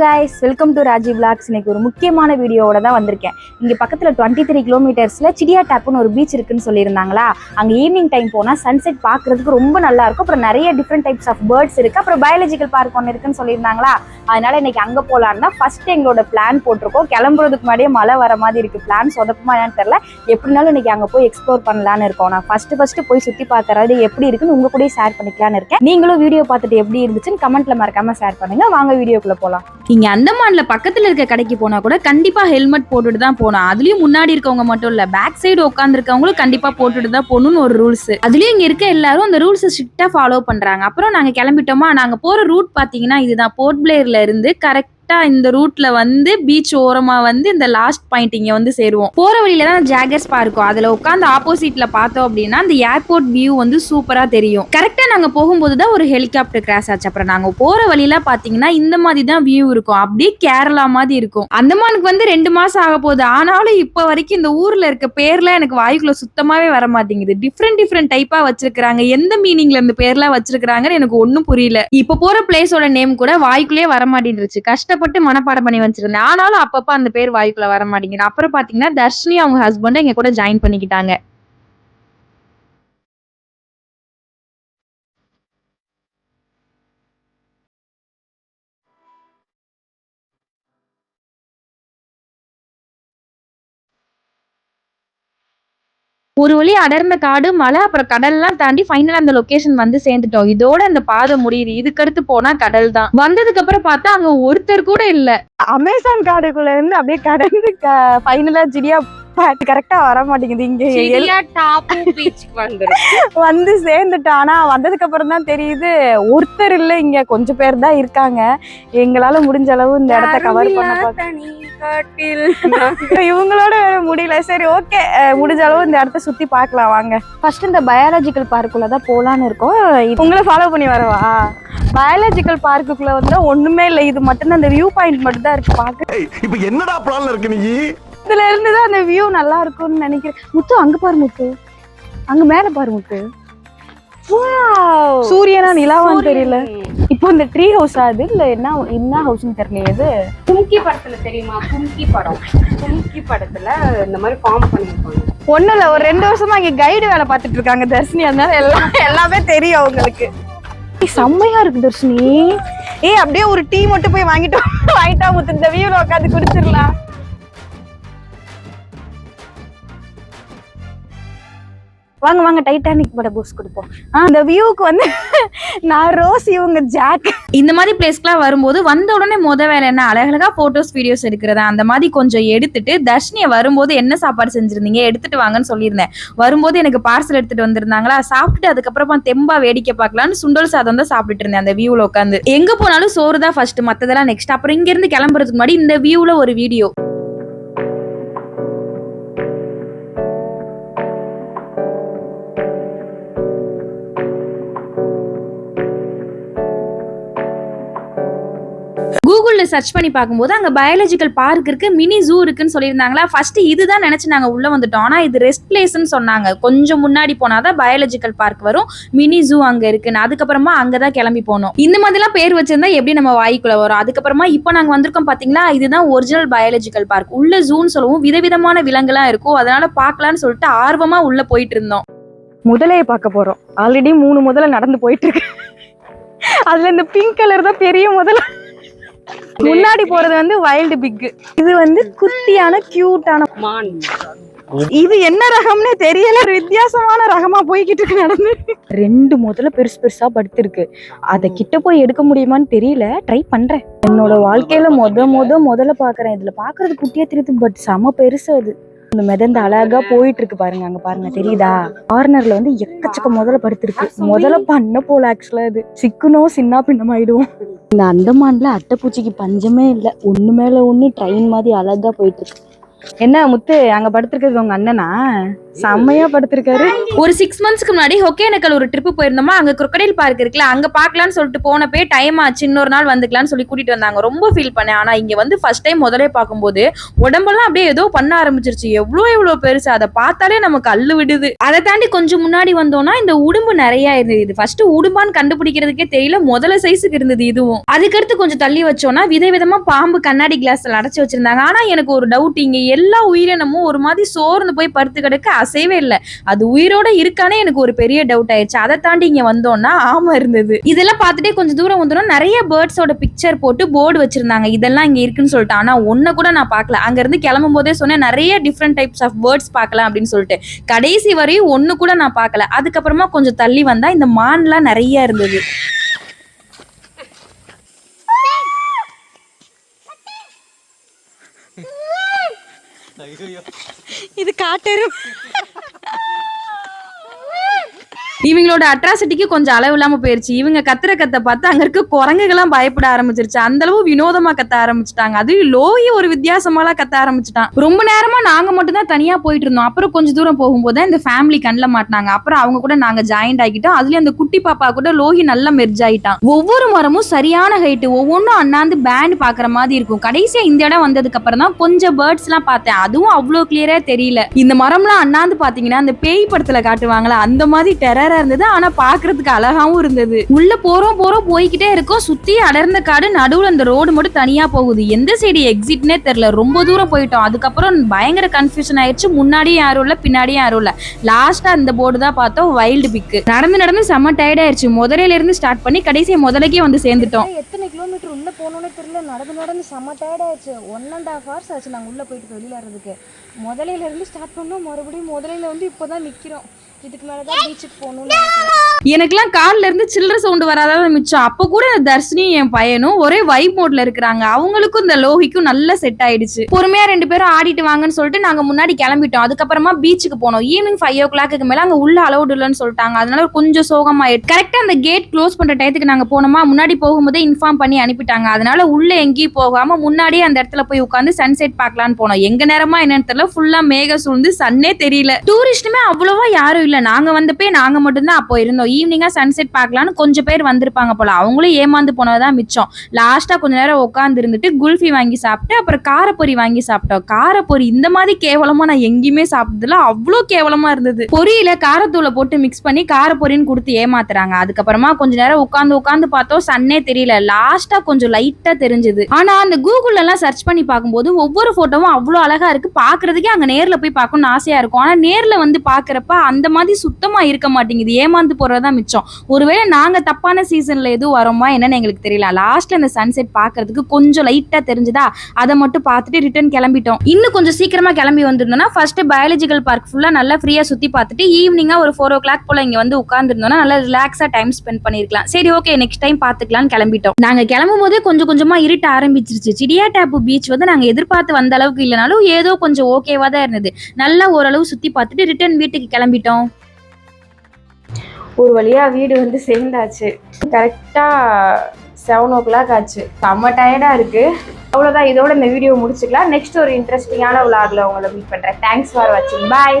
guys welcome to Raji vlogs. இன்னைக்கு ஒரு முக்கியமான வீடியோவோட தான் வந்திருக்கேன். இங்கே பக்கத்தில் டுவெண்ட்டி த்ரீ கிலோமீட்டர்ஸில் சிடியா டேப்னு ஒரு பீச் இருக்குன்னு சொல்லியிருந்தாங்களா? அங்கே ஈவினிங் டைம் போனால் சன்செட் பார்க்குறதுக்கு ரொம்ப நல்லா இருக்கும். அப்புறம் நிறைய டிஃப்ரெண்ட் டைப்ஸ் ஆஃப் பேர்ட்ஸ் இருக்குது அப்புறம் பயாலஜிக்கல் பார்க் ஒன்று இருக்குன்னு சொல்லியிருந்தாங்களா? அதனால இன்னைக்கு அங்கே போகலான்னு தான் ஃபர்ஸ்ட் எங்களோட பிளான் போட்டிருக்கோம். கிளம்புறதுக்கு முன்னாடியே மழை வர மாதிரி இருக்குது பிளான் சொதப்புமா என்னன்னு தெரில எப்படினாலும் இன்னைக்கு அங்கே போய் எக்ஸ்ப்ளோர் பண்ணலான்னு இருக்கோம். நான் ஃபஸ்ட்டு ஃபஸ்ட்டு போய் சுற்றி பார்க்குறது எப்படி இருக்குன்னு உங்க கூட ஷேர் பண்ணிக்கலான்னு இருக்கேன். நீங்களும் வீடியோ பார்த்துட்டு எப்படி இருந்துச்சுன்னு கமெண்ட்ல மறக்காம ஷேர் பண்ணுங்க. வாங்க வீடியோக்குள்ள போகலாம் நீங்கள் அந்தமான்ல பக்கத்தில் இருக்க கடைக்கு போனால் கூட கண்டிப்பாக ஹெல்மெட் போட்டுட்டு தான் போகணும். அதுலேயும் முன்னாடி இருக்கவங்க மட்டும் இல்லை பேக் சைடு உட்காந்துருக்கவங்களும் கண்டிப்பாக போட்டுட்டு தான் போகணும்னு ஒரு ரூல்ஸ் அதுலேயும் இங்கே இருக்க எல்லாரும் அந்த ரூல்ஸை ஸ்ட்ரிக்டாக ஃபாலோ பண்ணுறாங்க அப்புறம் நாங்கள் கிளம்பிட்டோமா? நாங்கள் போகிற ரூட் பார்த்தீங்கன்னா இதுதான். போர்ட் பிளேயர்ல இருந்து கரெக்ட் இந்த ரூட்ல வந்து பீச் ஓரமா வந்து இந்த லாஸ்ட் பாயிண்ட் இங்க வந்து சேருவோம். போற வழியில தான் ஜாகர்ஸ் பார்க்கும் அதுல உட்காந்து ஆப்போசிட்ல பார்த்தோம் அப்படின்னா அந்த ஏர்போர்ட் வியூ வந்து சூப்பரா தெரியும். கரெக்டா நாங்க போகும்போது தான் ஒரு ஹெலிகாப்டர் கிராஸ் ஆச்சு. அப்புறம் நாங்க போற வழியில பாத்தீங்கன்னா இந்த மாதிரி தான் வியூ இருக்கும். அப்படியே கேரளா மாதிரி இருக்கும். அந்தமானுக்கு வந்து ரெண்டு மாசம் ஆக போகுது. ஆனாலும் இப்ப வரைக்கும் இந்த ஊர்ல இருக்க பேர்லாம் எனக்கு வாய்க்குள்ள சுத்தமாவே வர மாட்டேங்குது. டிஃப்ரெண்ட் டிஃப்ரெண்ட் டைப்பா வச்சிருக்காங்க எந்த மீனிங்ல இந்த பேர்லாம் வச்சிருக்காங்கன்னு எனக்கு ஒண்ணும் புரியல. இப்ப போற பிளேஸோட நேம் கூட வாய்க்குள்ளேயே வர மாட்டேன்ருச்சு கஷ்டப்பட்டு மனப்பாடம் பண்ணி வச்சிருந்தேன். ஆனாலும் அப்பப்போ அந்த பேர் வாய்க்குள்ள வர மாட்டேங்குது. அப்புறம் பாத்தீங்கன்னா தர்ஷினி அவங்க ஹஸ்பண்டை எங்க கூட ஜாயின் பண்ணிக்கிட்டாங்க. ஒரு வழி அடர்ந்த காடு மலை அப்புறம் கடல்லாம் தாண்டி ஃபைனலா அந்த லொகேஷன் வந்து சேர்ந்துட்டோம். இதோட அந்த பாதை முடியுது. இதுக்கடுத்து போனா கடல் தான். வந்ததுக்கு அப்புறம் பார்த்தா அங்க ஒருத்தர் கூட இல்ல. அமேசான் காடுக்குள்ள இருந்து அப்படியே கடந்து ஃபைனலா ஜிடியா கரெக்டா வர மாட்டேங்குது இங்க வந்து சேர்ந்துட்டோம் ஆனா வந்ததுக்கு அப்புறம் தான் தெரியுது ஒருத்தர் இல்ல இங்க கொஞ்சம் பேர் தான் இருக்காங்க. எங்களால முடிஞ்ச அளவு இந்த இடத்த கவர் பண்ண இவங்களோட முடியல. சரி ஓகே முடிஞ்ச அளவு இந்த இடத்த சுத்தி பார்க்கலாம் வாங்க. ஃபர்ஸ்ட் இந்த பயாலஜிக்கல் பார்க்குள்ள தான் போலான்னு இருக்கோம். உங்களை ஃபாலோ பண்ணி வரவா? பயாலஜிக்கல் பார்க்குக்குள்ள வந்து ஒண்ணுமே இல்லை. இது மட்டும் தான் இந்த வியூ பாயிண்ட் மட்டும் தான் இருக்கு பார்க்க ஏய், இப்ப என்னடா பிளான்ல இருக்கு நீ? இதுல இருந்து தான் அந்த வியூ நல்லா இருக்கும்னு நினைக்கிறேன். முத்து அங்க பாரு முத்து. அங்க மேல பாரு முத்து. சூரியனா நிலாவான்னு தெரியல. இப்போ இந்த ட்ரீ ஹவுஸ் அது? இல்ல என்ன என்ன ஹவுஸ்னு தெரியல இது? கும்கி படத்துல தெரியுமா? கும்கி படம். கும்கி படத்துல இந்த மாதிரி ஃபார்ம் பண்ணிருப்பாங்க ஒண்ணும் இல்ல ஒரு ரெண்டு வருஷமா இங்க கைடு வேலை பார்த்துட்டு இருக்காங்க தர்ஷினி. அதனால எல்லாம் எல்லாமே தெரியும் அவங்களுக்கு. செம்மையா இருக்கு தர்ஷினி. ஏய் அப்படியே ஒரு டீ மட்டும் போய் வாங்கிட்டு வா- வாங்கிட்டா முத்து இந்த வியூல உட்காந்து குடிச்சிடலாம். வாங்க வாங்க டைட்டானிக் பட பூஸ் கொடுப்போம். அந்த வியூக்கு வந்து நான் ரோஸ் இவங்க ஜாக் இந்த மாதிரி பிளேஸ்க்குலாம் வரும்போது வந்த உடனே முத வேலை என்ன? அழகழகா போட்டோஸ் வீடியோஸ் எடுக்கிறதா? அந்த மாதிரி கொஞ்சம் எடுத்துட்டு தர்ஷினியை வரும்போது என்ன சாப்பாடு செஞ்சிருந்தீங்க? எடுத்துட்டு வாங்கன்னு சொல்லியிருந்தேன். வரும்போது எனக்கு பார்சல் எடுத்துட்டு வந்திருந்தாங்களா? சாப்பிட்டுட்டு அதுக்கப்புறமா தெம்பா வேடிக்கை பார்க்கலான்னு சுண்டல் சாதம் தான் சாப்பிட்டுட்டு இருந்தேன் அந்த வியூல உட்காந்து எங்க போனாலும் சோறு தான் ஃபர்ஸ்ட் மத்ததெல்லாம் நெக்ஸ்ட் அப்புறம் இங்க இருந்து கிளம்புறதுக்கு முன்னாடி இந்த வியூல ஒரு வீடியோ கூகுளில் சர்ச் பண்ணி பார்க்கும்போது அங்க பயாலஜிக்கல் பார்க் இருக்குது மினி ஜூ இருக்குன்னு சொல்லியிருந்தாங்களா? ஃபர்ஸ்ட் இதுதான் நினைச்சு நாங்க உள்ள வந்துட்டோம். ஆனா இது ரெஸ்ட் பிளேஸ்னு சொன்னாங்க. கொஞ்சம் முன்னாடி போனாதான் பயாலஜிக்கல் பார்க் வரும். மினி ஜூ அங்க இருக்குன்னு. அதுக்கப்புறமா அங்கதான் கிளம்பி போனோம். இந்த மாதிரிலாம் பேர் வச்சிருந்தா எப்படி நம்ம வாய்க்குள்ள வரும்? அதுக்கப்புறமா இப்போ நாங்க வந்திருக்கோம் பார்த்தீங்களா இதுதான் ஒரிஜினல் பயாலஜிக்கல் பார்க் உள்ள ஜூன்னு சொல்லவும். விதவிதமான விலங்குலாம் இருக்கும். அதனால பார்க்கலான்னு சொல்லிட்டு ஆர்வமா உள்ள போயிட்டு இருந்தோம். முதலையை பார்க்க போறோம். ஆல்ரெடி மூணு முதல்ல நடந்து போயிட்டு இருக்கு. அதுல இந்த பிங்க் கலர் தான் பெரிய முதல்ல முன்னாடி போறது வந்து வைல்டு பிக் இது வந்து குட்டியான கியூட்டான மான் இது என்ன ரகம்னே தெரியல. வித்தியாசமான ரகமா போய்கிட்டு இருக்கு நடந்து. ரெண்டு முதல்ல பெருசு பெருசா படுத்திருக்கு. அதை கிட்ட போய் எடுக்க முடியுமான்னு தெரியல. ட்ரை பண்றேன். என்னோட வாழ்க்கையில முத முத முதல்ல பாக்குறேன். இதுல பாக்குறது குட்டியா தெரியுது பட் செம பெருசு அது. இந்த மிதந்து அழகா போயிட்டு இருக்கு பாருங்க அங்க பாருங்க தெரியுதா? கார்னர்ல வந்து எக்கச்சக்க முதல்ல படுத்திருக்கு. முதல்ல பண்ண போல ஆக்சுவலா இது. சிக்கனும் சின்ன பின்னம் ஆயிடுவோம் இந்த அந்தமான்ல அட்டைப்பூச்சிக்கு பஞ்சமே இல்லை. ஒண்ணு மேல ஒண்ணு ட்ரெயின் மாதிரி அழகா போயிட்டு இருக்கு என்ன முத்து அங்க படுத்திருக்கிறது உங்க அண்ணனா? செம்மையா படுத்திருக்காரு. ஒரு சிக்ஸ் மந்த்ஸ்க்கு முன்னாடி ஒகேனக்கல் ஒரு ட்ரிப் போயிருந்தோமா அங்க crocodile பார்க் இருக்குல்ல அங்க பார்க்கலாம்னு சொல்லிட்டு போனப்பே டைம் ஆச்சு இன்னொரு நாள் வந்துக்கலாம்னு சொல்லி கூட்டிட்டு வந்தாங்க. ரொம்ப ஃபீல் பண்ணேன். ஆனா இங்க வந்து ஃபர்ஸ்ட் டைம் முதலே பார்க்கும்போது உடம்பெல்லாம் அப்படியே ஏதோ பண்ண ஆரம்பிச்சிருச்சு. எவ்வளோ எவ்வளோ பெருசு. அதை பார்த்தாலே நமக்கு அள்ளு விடுது. அதை தாண்டி கொஞ்சம் முன்னாடி வந்தோம்னா இந்த உடும்பு நிறைய இருந்தது. இது ஃபர்ஸ்ட் உடும்பான்னு கண்டுபிடிக்கிறதுக்கே தெரியல. முதல்ல சைஸுக்கு இருந்தது இதுவும். அதுக்கடுத்து கொஞ்சம் தள்ளி வச்சோம்னா விதவிதமா பாம்பு கண்ணாடி கிளாஸ்ல அடைச்சு வச்சிருந்தாங்க. ஆனா எனக்கு ஒரு டவுட் இங்க எல்லா உயிரினமும் ஒரு மாதிரி சோர்ந்து போய் படுத்து கிடக்க அசைவே இல்லை. அது உயிரோட இருக்கானே எனக்கு ஒரு பெரிய டவுட் ஆயிடுச்சு. அதை தாண்டி இங்க வந்தோம்னா ஆமா இருந்தது. இதெல்லாம் பார்த்துட்டே கொஞ்சம் தூரம் வந்தோம்னா நிறைய பேர்ட்ஸோட பிக்சர் போட்டு போர்டு வச்சிருந்தாங்க. இதெல்லாம் இங்க இருக்குன்னு சொல்லிட்டு. ஆனா ஒன்ன கூட நான் பார்க்கல. அங்க இருந்து கிளம்பும் போதே சொன்னேன் நிறைய டிஃப்ரெண்ட் டைப்ஸ் ஆஃப் பேர்ட்ஸ் பார்க்கலாம் அப்படின்னு சொல்லிட்டு. கடைசி வரையும் ஒன்னு கூட நான் பார்க்கல. அதுக்கப்புறமா கொஞ்சம் தள்ளி வந்தா இந்த மான்லாம் நிறைய இருந்தது. இது காட்டெரு இவங்களோட அட்ராசிட்டிக்கு கொஞ்சம் அளவு இல்லாம போயிருச்சு. இவங்க கத்துற கத்த பார்த்து அங்க இருக்க குரங்குகள்லாம் பயப்பட ஆரம்பிச்சிருச்சு. அந்த அளவு வினோதமா கத்த ஆரம்பிச்சிட்டாங்க. அதுவும் லோகி ஒரு வித்தியாசமாலாம் கத்த ஆரம்பிச்சிட்டான். ரொம்ப நேரமா நாங்க மட்டும் தான் தனியா போயிட்டு இருந்தோம். அப்புறம் கொஞ்சம் தூரம் போகும்போது தான் இந்த ஃபேமிலி கண்ணில் மாட்டினாங்க. அப்புறம் அவங்க கூட நாங்க ஜாயிண்ட் ஆகிட்டோம். அதுலயும் அந்த குட்டி பாப்பா கூட லோகி நல்லா மெர்ஜ் ஆயிட்டான். ஒவ்வொரு மரமும் சரியான ஹைட்டு ஒவ்வொன்றும் அண்ணாந்து பேண்ட் பாக்குற மாதிரி இருக்கும். கடைசியா இந்த இடம் வந்ததுக்கு அப்புறம் தான் கொஞ்சம் பேர்ட்ஸ் எல்லாம் பார்த்தேன். அதுவும் அவ்வளோ கிளியரா தெரியல. இந்த மரம்லாம் அண்ணாந்து பாத்தீங்கன்னா அந்த பேய் படத்துல காட்டுவாங்களா அந்த மாதிரி டெரர் இருந்தது. ஆனா பாக்குறதுக்கு அழகாவும் இருந்தது. உள்ள போறோம் போறோம் போய்கிட்டே இருக்கோம். சுத்தி அடர்ந்த காடு நடுவுல அந்த ரோடு மட்டும் தனியா போகுது. எந்த சைடு எக்ஸிட்னே தெரியல. ரொம்ப தூரம் போயிட்டோம். அதுக்கப்புறம் பயங்கர கன்ஃபியூஷன் ஆயிடுச்சு. முன்னாடியும் யாரும் இல்ல பின்னாடியும் யாரும் இல்ல. லாஸ்டா அந்த போர்டு தான் பார்த்தோம். வைல்டு பிக்கு நடந்து நடந்து செம்ம டயர்ட் ஆயிடுச்சு. முதலையில இருந்து ஸ்டார்ட் பண்ணி கடைசியை முதலைக்கே வந்து சேர்ந்துட்டோம். எத்தனை கிலோமீட்டர் உள்ள போகணும்னு தெரியல. நடந்து நடந்து செம்ம டயர்ட் ஆயிடுச்சு. ஒன் அண்ட் ஹாஃப் ஹவர்ஸ் ஆச்சு நாங்கள் உள்ள போயிட்டு வெளியில வர்றதுக்கு. முதலையில இருந்து ஸ்டார்ட் பண்ணோம். மறுபடியும் முதலையில வந்து இப்போதான் நிக்கிறோம். இதுக்கு மேலே தான் பீச்சுக்கு போகணும்னு எனக்கெல்லாம் கால்ல இருந்து சில்லற சவுண்ட் வராதான் மிச்சம். அப்ப கூட தர்ஷினியும் என் பையனும் ஒரே வைப் மோட்ல இருக்கிறாங்க. அவங்களுக்கும் இந்த லோகிக்கும் நல்ல செட் ஆயிடுச்சு. பொறுமையா ரெண்டு பேரும் ஆடிட்டு வாங்கன்னு சொல்லிட்டு நாங்க முன்னாடி கிளம்பிட்டோம். அதுக்கப்புறமா பீச்சுக்கு போனோம். ஈவினிங் ஃபைவ் ஓ கிளாக்கு மேல அங்க உள்ள அலௌட் இல்லைன்னு சொல்லிட்டாங்க. அதனால கொஞ்சம் சோகமாயிட்டு கரெக்டா அந்த கேட் க்ளோஸ் பண்ற டயத்துக்கு நாங்க போனோமா முன்னாடி போகும்போதே இன்ஃபார்ம் பண்ணி அனுப்பிட்டாங்க. அதனால உள்ள எங்கேயும் போகாம முன்னாடியே அந்த இடத்துல போய் உட்காந்து சன்செட் பார்க்கலான்னு போனோம். எங்க நேரமா என்னன்னு தெரியல. ஃபுல்லா மேக சூழ்ந்து சன்னே தெரியல. டூரிஸ்ட்டுமே அவ்வளவா யாரும் இல்ல நாங்க வந்தப்பே நாங்க மட்டும்தான் அப்போ இருந்தோம். ஈவினிங்கா சன்செட் பார்க்கலான்னு கொஞ்சம் பேர் வந்திருப்பாங்க போல. அவங்களும் ஏமாந்து போனதுதான் மிச்சம். லாஸ்டா கொஞ்ச நேரம் உட்காந்து இருந்துட்டு குல்ஃபி வாங்கி சாப்பிட்டு அப்புறம் காரப்பொரி வாங்கி சாப்பிட்டோம். காரப்பொரி இந்த மாதிரி கேவலமா நான் எங்கேயுமே சாப்பிட்டதுல அவ்வளோ கேவலமா இருந்தது. பொரியில காரத்தூளை போட்டு மிக்ஸ் பண்ணி காரப்பொரின்னு கொடுத்து ஏமாத்துறாங்க. அதுக்கப்புறமா கொஞ்ச நேரம் உட்காந்து உட்காந்து பார்த்தோம். சன்னே தெரியல. லாஸ்டா கொஞ்சம் லைட்டா தெரிஞ்சது. ஆனா அந்த கூகுள்ல எல்லாம் சர்ச் பண்ணி பார்க்கும்போது ஒவ்வொரு போட்டோவும் அவ்வளோ அழகா இருக்கு. பாக்குறதுக்கே அங்க நேர்ல போய் பார்க்கணும்னு ஆசையா இருக்கும். ஆனா நேர்ல வந்து பாக்குறப்ப அந்த மாதிரி சுத்தமா இருக்க மாட்டேங்குது. ஏமாந்து போறதா மிச்சம். ஒருவேளை நாங்க தப்பான சீசன்ல எதுவும் வரோமா என்னன்னு எங்களுக்கு தெரியல. லாஸ்ட்ல அந்த சன்செட் பாக்குறதுக்கு கொஞ்சம் லைட்டா தெரிஞ்சுதா? அதை மட்டும் பார்த்துட்டு ரிட்டர்ன் கிளம்பிட்டோம். இன்னும் கொஞ்சம் சீக்கிரமா கிளம்பி வந்திருந்தோம்னா ஃபர்ஸ்ட் பயாலஜிக்கல் பார்க் ஃபுல்லா நல்லா ஃப்ரீயா சுத்தி பார்த்துட்டு ஈவினிங்கா ஒரு ஃபோர் ஓ கிளாக் போல இங்க வந்து உட்காந்துருந்தோம்னா நல்லா ரிலாக்ஸா டைம் ஸ்பெண்ட் பண்ணிருக்கலாம். சரி ஓகே நெக்ஸ்ட் டைம் பாத்துக்கலாம்னு கிளம்பிட்டோம். நாங்க கிளம்பும் போதே கொஞ்சம் கொஞ்சமா இருட்ட ஆரம்பிச்சிருச்சு. சிடியா டேப்பு பீச் வந்து நாங்க எதிர்பார்த்து வந்த அளவுக்கு இல்லைனாலும் ஏதோ கொஞ்சம் ஓகேவா தான் இருந்தது. நல்லா ஓரளவு சுத்தி பார்த்துட்டு ரிட்டர்ன் வீட்டுக்கு கிளம்பிட்டோம். ஒரு வழியாக வீடு வந்து சேர்ந்தாச்சு. கரெக்டாக செவன் ஓ கிளாக் ஆச்சு. செம்ம டயர்டாக இருக்குது அவ்வளோதான் இதோட இந்த வீடியோ முடிச்சுக்கலாம். நெக்ஸ்ட் ஒரு இன்ட்ரெஸ்டிங்கான விளாகில் உங்களை மீட் பண்ணுறேன் தேங்க்ஸ் ஃபார் வாட்சிங் பாய்